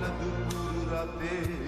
কাল দুপুর রাতে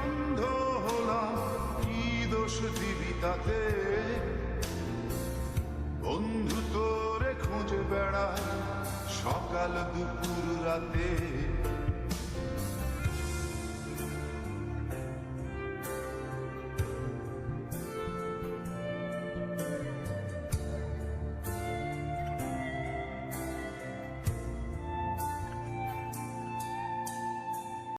অন্ধ হলাম কি দোষ দিবি তাতে? বন্ধু তোরে খুঁজে বেড়ায় সকাল দুপুর রাতে।